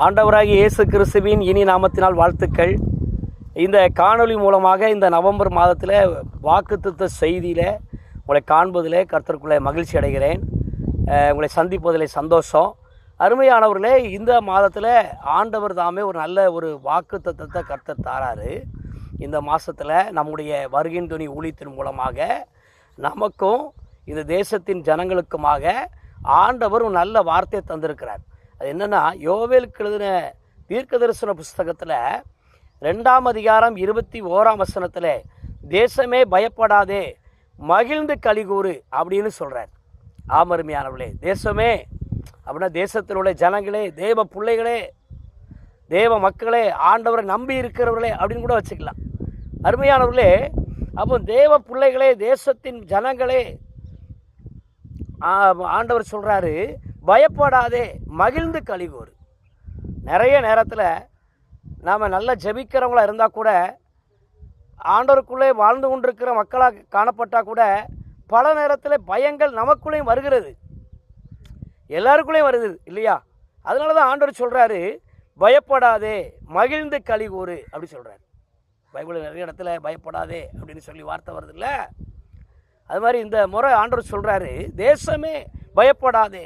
ஆண்டவராகி இயேசு கிறிஸ்துவின் இனி நாமத்தினால் வாழ்த்துக்கள். இந்த காணொளி மூலமாக இந்த நவம்பர் மாதத்தில் வாக்குத்தத்த செய்தியில் உங்களை காண்பதில் கர்த்தருக்குள்ளே மகிழ்ச்சி அடைகிறேன். உங்களை சந்திப்பதில் சந்தோஷம். அருமையானவர்களே இந்த மாதத்தில் ஆண்டவர் தாமே ஒரு நல்ல ஒரு வாக்குத்தத்தத்தை கர்த்தர் தாராரு. இந்த மாதத்தில் நம்முடைய வருகின் துணி ஊழியத்தின் மூலமாக நமக்கும் இந்த தேசத்தின் ஜனங்களுக்குமாக ஆண்டவர் ஒரு நல்ல வார்த்தையை தந்திருக்கிறார். அது என்னென்னா யோவேலுக்கு எழுதின தீர்க்க தரிசன புஸ்தகத்தில் ரெண்டாம் அதிகாரம் இருபத்தி ஓராம் வசனத்தில் தேசமே பயப்படாதே மகிழ்ந்து கலிகூறு அப்படின்னு சொல்கிறார் ஆமருமையானவர்களே தேசமே அப்படின்னா தேசத்தில் உள்ள ஜனங்களே தேவ பிள்ளைகளே தேவ மக்களே ஆண்டவரை நம்பி இருக்கிறவர்களே அப்படின்னு கூட வச்சுக்கலாம். அருமையானவர்களே அப்போ தேவ பிள்ளைகளே தேசத்தின் ஜனங்களே ஆ, ஆண்டவர் சொல்கிறாரு பயப்படாதே மகிழ்ந்து கலிகூறு நிறைய நேரத்தில் நாம் நல்லா ஜெபிக்கிறவங்களா இருந்தால் கூட ஆண்டோருக்குள்ளே வாழ்ந்து கொண்டிருக்கிற மக்களாக காணப்பட்டால் கூட பல நேரத்தில் பயங்கள் நமக்குள்ளேயும் வருகிறது. எல்லாருக்குள்ளேயும் வருது இல்லையா? அதனால தான் ஆண்டவர் சொல்கிறாரு பயப்படாதே மகிழ்ந்து கலிகூறு அப்படி சொல்கிறார் பைபிள் நிறைய இடத்துல பயப்படாதே அப்படின்னு சொல்லி வார்த்தை வருது இல்லை? அது மாதிரி இந்த முறை ஆண்டவர் சொல்கிறாரு தேசமே பயப்படாதே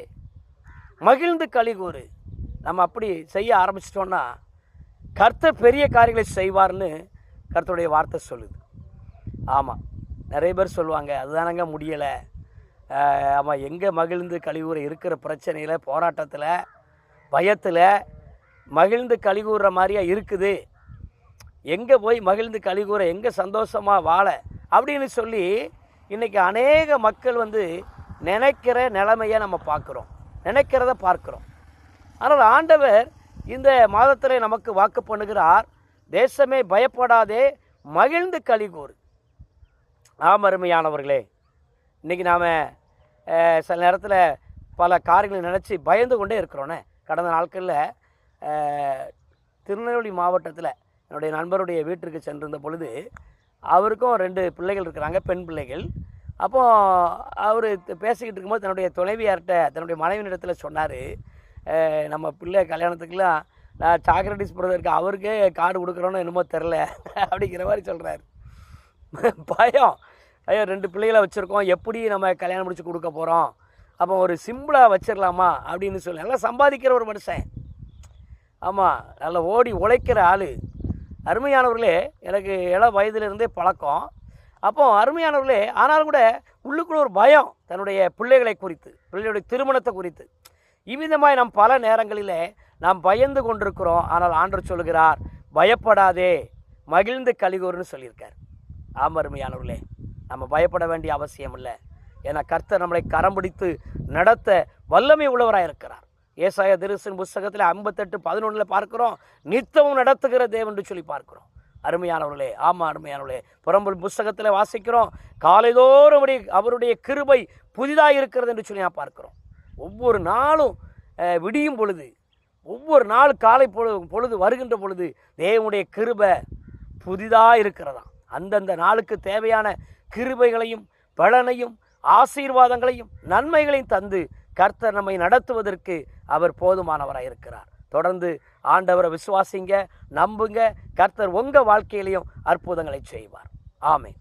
மகிழ்ந்து கலிகூறு நம்ம அப்படி செய்ய ஆரம்பிச்சிட்டோன்னா கர்த்தர் பெரிய காரியங்களை செய்வார்னு கர்த்தருடைய வார்த்தை சொல்லுது. ஆமாம் நிறைய பேர் சொல்லுவாங்க அதுதானங்க முடியலை. ஆமாம் எங்கே மகிழ்ந்து கழிவுற இருக்கிற பிரச்சனையில் போராட்டத்தில் பயத்தில் மகிழ்ந்து கழிவுற மாதிரியா இருக்குது. எங்கே போய் மகிழ்ந்து கழிவுற எங்கே சந்தோஷமாக வாழ? அப்படின்னு சொல்லி இன்றைக்கி அநேக மக்கள் வந்து நினைக்கிற நிலைமையை நம்ம பார்க்குறோம். நினைக்கிறத பார்க்குறோம். ஆனால் ஆண்டவர் இந்த மாதத்தில் நமக்கு வாக்கு பண்ணுகிறார் தேசமே பயப்படாதே மகிழ்ந்து கலிகூறு ஆம் அருமையானவர்களே இன்றைக்கி நாம் சில நேரத்தில் பல காரியங்களை நினச்சி பயந்து கொண்டே இருக்கிறோன்னே கடந்த நாட்களில் திருநெல்வேலி மாவட்டத்தில் என்னுடைய நண்பருடைய வீட்டிற்கு சென்றிருந்த பொழுது அவருக்கும் ரெண்டு பிள்ளைகள் இருக்கிறாங்க பெண் பிள்ளைகள். அப்போ அவர் பேசிக்கிட்டு இருக்கும்போது தன்னுடைய துணைவியார்கிட்ட தன்னுடைய மனைவியிடத்தில் சொன்னார் நம்ம பிள்ளை கல்யாணத்துக்குலாம் நான் சாக்ரட்டிஸ் பிரதருக்கு அவருக்கே கார்டு கொடுக்குறோன்னு என்னமோ தெரில அப்படிங்கிற மாதிரி சொல்கிறாரு பயம். ஐயோ ரெண்டு பிள்ளைகளை வச்சுருக்கோம் எப்படி நம்ம கல்யாணம் முடிச்சு கொடுக்க போகிறோம் அப்போ ஒரு சிம்பிளாக வச்சிடலாமா அப்படின்னு சொல்லி நல்லா சம்பாதிக்கிற ஒரு மனுஷன். ஆமாம் நல்லா ஓடி உழைக்கிற ஆள். அருமையானவர்களே எனக்கு இள வயதுலேருந்தே பழக்கம். அப்போ அருமையானவர்களே ஆனாலும் கூட உள்ளுக்குள்ள ஒரு பயம் தன்னுடைய பிள்ளைகளை குறித்து பிள்ளைகளுடைய திருமணத்தை குறித்து. இவ்விதமாய் நாம் பல நேரங்களிலே நாம் பயந்து கொண்டிருக்கிறோம். ஆனால் ஆண்டர் சொல்கிறார் பயப்படாதே மகிழ்ந்து கலிகூர்னு சொல்லியிருக்கார். ஆம் அருமையானவர்களே நம்ம பயப்பட வேண்டிய அவசியம் இல்லை. ஏன்னா கர்த்தர் நம்மளை கரம் பிடித்து நடத்த வல்லமை உள்ளவராக இருக்கிறார். ஏசாய திருசன் புஸ்தகத்தில் ஐம்பத்தெட்டு பதினொன்றில் பார்க்குறோம் நித்தமும் நடத்துகிற தேவன் என்று சொல்லி பார்க்குறோம். அருமையானவர்களே ஆமாம் அருமையானவர்களே. புறம்புல் புஸ்தகத்தில் வாசிக்கிறோம். காலைதோறும் அவருடைய அவருடைய கிருபை புதிதாக இருக்கிறது என்று சொல்லி நான் பார்க்கிறோம். ஒவ்வொரு நாளும் விடியும் பொழுது ஒவ்வொரு நாள் காலை பொழுது பொழுது வருகின்ற பொழுது தேவனுடைய கிருபை புதிதாக இருக்கிறதாம். அந்தந்த நாளுக்கு தேவையான கிருபைகளையும் பலனையும் ஆசீர்வாதங்களையும் நன்மைகளையும் தந்து கர்த்தர் நம்மை நடத்துவதற்கு அவர் போதுமானவராக இருக்கிறார் தொடர்ந்து ஆண்டவரை விசுவாசிங்க நம்புங்க கர்த்தர் உங்கள் வாழ்க்கையிலையும் அற்புதங்களை செய்வார். ஆமை